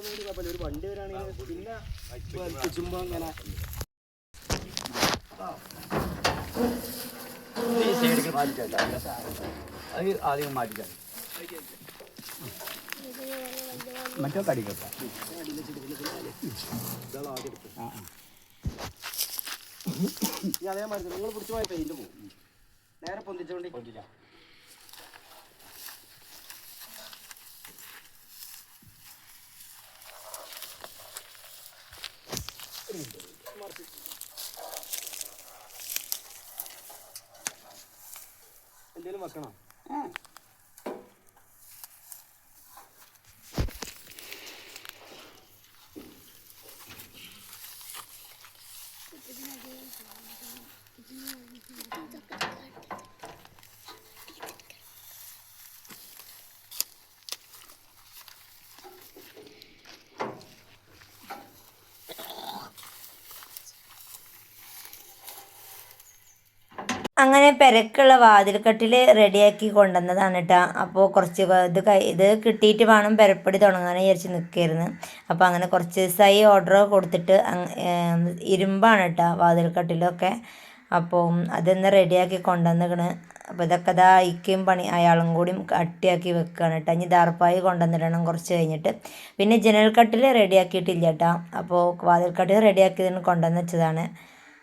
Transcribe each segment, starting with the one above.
നമ്മൾ പോകുന്നതിന് കുഴപ്പമില്ല ഒരു വണ്ടി വരാണെങ്കിൽ പിന്നെ വലിച്ചുമ്പോ മാറ്റിച്ചാൽ അത് ആദ്യം മാറ്റിച്ചാൽ മറ്റോ കടിക്കട്ട അതേമാതിരി നിങ്ങൾ പിടിച്ചു പോയ പെയിന്റ് പോകും നേരെ പൊന്തിച്ചോണ്ടി കൊണ്ടില്ല എന്തേലും വെക്കണം അങ്ങനെ പെരക്കുള്ള വാതിൽക്കെട്ടിൽ റെഡിയാക്കി കൊണ്ടുവന്നതാണ് കേട്ടോ അപ്പോൾ കുറച്ച് ഇത് ഇത് കിട്ടിയിട്ട് വേണം പെരപ്പടി തുടങ്ങാൻ വിചാരിച്ച് നിൽക്കായിരുന്നു അപ്പോൾ അങ്ങനെ കുറച്ച് ദിവസമായി ഓർഡർ കൊടുത്തിട്ട് ഇരുമ്പാണ് കേട്ടോ വാതിൽക്കെട്ടിലൊക്കെ. അപ്പോൾ അതൊന്ന് റെഡിയാക്കി കൊണ്ടുവന്നിക്കണ്. അപ്പോൾ ഇതൊക്കെ ഇതാ ഇക്കയും പണി അയാളും കൂടിയും കട്ടിയാക്കി വെക്കുകയാണ് കേട്ടോ ഇനി ദാർപ്പായി കൊണ്ടുവന്നിടണം കുറച്ച് കഴിഞ്ഞിട്ട്. പിന്നെ ജനൽ കട്ടിൽ റെഡിയാക്കിയിട്ടില്ല കേട്ടോ അപ്പോൾ വാതിൽക്കട്ടിൽ റെഡിയാക്കിയതിന് കൊണ്ടുവന്ന് വെച്ചതാണ്.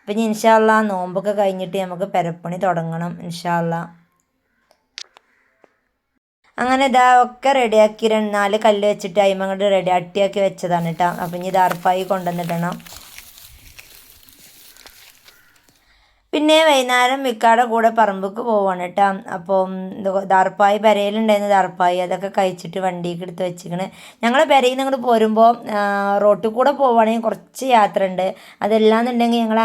അപ്പം ഇനി ഇൻഷാല്ല നോമ്പൊക്കെ കഴിഞ്ഞിട്ട് നമുക്ക് പെരപ്പണി തുടങ്ങണം ഇൻഷാല്ല അങ്ങനെ ഇതാ ഒക്കെ റെഡിയാക്കി രണ്ട് നാല് കല്ല് വെച്ചിട്ട് അയിമ അങ്ങോട്ട് റെഡി അട്ടിയാക്കി വെച്ചതാണ് കേട്ടോ അപ്പം ഇനി ഇത് അർപ്പായി കൊണ്ടുവന്നിടണം. പിന്നെ വൈകുന്നേരം മിക്കാടെ കൂടെ പറമ്പക്ക് പോവാണ് കേട്ടോ അപ്പം ദർപ്പായി പെരയിലുണ്ടായിരുന്ന ദർപ്പായി അതൊക്കെ കഴിച്ചിട്ട് വണ്ടിക്ക് എടുത്ത് വെച്ചിക്കണ് ഞങ്ങൾ പെരയിൽ നിന്ന് ഇങ്ങോട്ട് പോരുമ്പോൾ റോട്ടിൽ കൂടെ പോവുകയാണെങ്കിൽ കുറച്ച് യാത്ര ഉണ്ട് അതല്ലാന്നുണ്ടെങ്കിൽ ഞങ്ങൾ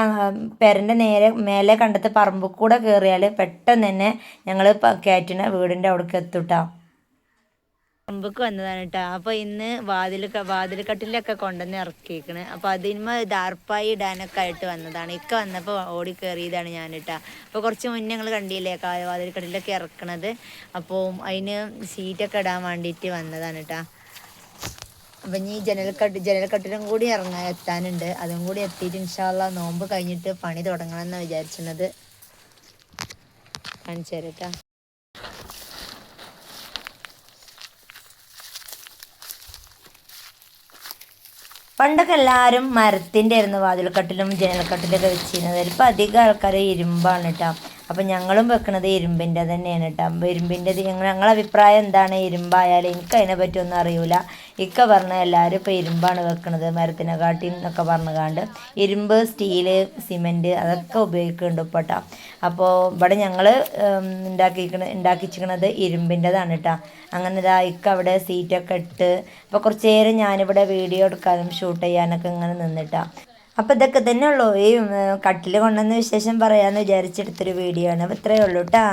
പെരന്റെ നേരെ മേലെ കണ്ടത്തെ പറമ്പ് കൂടെ കയറിയാൽ പെട്ടെന്ന് തന്നെ ഞങ്ങൾ കയറ്റിന വീടിന്റെ അവിടേക്ക് എത്തും പറമ്പക്ക് വന്നതാണ് കേട്ടോ അപ്പോൾ ഇന്ന് വാതിൽ വാതിൽ കട്ടിലൊക്കെ കൊണ്ടുവന്ന് ഇറക്കിയിരിക്കണ് അപ്പോൾ അതിന്മ ദാർപ്പായി ഇടാനൊക്കെ ആയിട്ട് വന്നതാണ്. ഇക്ക വന്നപ്പോൾ ഓടി കയറിയതാണ് ഞാൻ കേട്ടോ അപ്പോൾ കുറച്ച് മുന്നേ ഞങ്ങൾ കണ്ടില്ലേ കാ വാതിൽ കട്ടിലൊക്കെ ഇറക്കണത്? അപ്പോൾ അതിന് സീറ്റൊക്കെ ഇടാൻ വേണ്ടിയിട്ട് വന്നതാണ് കേട്ടോ അപ്പം ഇനി ജനൽക്കട്ട് ജനൽക്കട്ടിലും കൂടി ഇറങ്ങാൻ എത്താനുണ്ട്. അതും കൂടി എത്തിയിട്ട് ഇൻഷാല്ല നോമ്പ് കഴിഞ്ഞിട്ട് പണി തുടങ്ങണം എന്നാണ് വിചാരിച്ചിരുന്നത് കാണിച്ചു പണ്ടൊക്കെ എല്ലാവരും മരത്തിന്റെ ആയിരുന്നു വാതിൽക്കട്ടിലും ജനൽക്കട്ടിലൊക്കെ വെച്ചിരുന്നത്. ഇപ്പം അധികം ആൾക്കാർ ഇരുമ്പാണ് കേട്ടോ അപ്പം ഞങ്ങളും വെക്കണത് ഇരുമ്പിന്റെ തന്നെയാണ് കേട്ടോ ഇരുമ്പിന്റെ ഞങ്ങൾ ഞങ്ങളെ അഭിപ്രായം എന്താണ്? ഇരുമ്പായാലും എനിക്ക് അതിനെ പറ്റിയൊന്നും അറിയില്ല ഇക്ക പറഞ്ഞ എല്ലാവരും ഇപ്പോൾ ഇരുമ്പാണ് വെക്കണത്. മരത്തിനെ കാട്ടി എന്നൊക്കെ പറഞ്ഞുകാണ്ട് ഇരുമ്പ് സ്റ്റീൽ സിമെന്റ് അതൊക്കെ ഉപയോഗിക്കുന്നുണ്ട് ഇപ്പോൾ അപ്പോൾ ഇവിടെ ഞങ്ങൾ ഉണ്ടാക്കിക്കണ ഉണ്ടാക്കിച്ചിരിക്കണത് ഇരുമ്പിന്റെതാണ് കേട്ടോ അങ്ങനെ ഇതാ ഇക്ക അവിടെ സീറ്റൊക്കെ ഇട്ട് അപ്പോൾ കുറച്ച് നേരം ഞാനിവിടെ വീഡിയോ എടുക്കാനും ഷൂട്ട് ചെയ്യാനൊക്കെ ഇങ്ങനെ നിന്നിട്ടാ അപ്പോൾ ഇതൊക്കെ തന്നെ ഉള്ളൂ ഈ കട്ടിൽ കൊണ്ടുവന്ന വിശേഷം പറയാമെന്ന് വിചാരിച്ചെടുത്തൊരു വീഡിയോ ആണ്. അപ്പോൾ ഇത്രയേ ഉള്ളൂ കേട്ടോ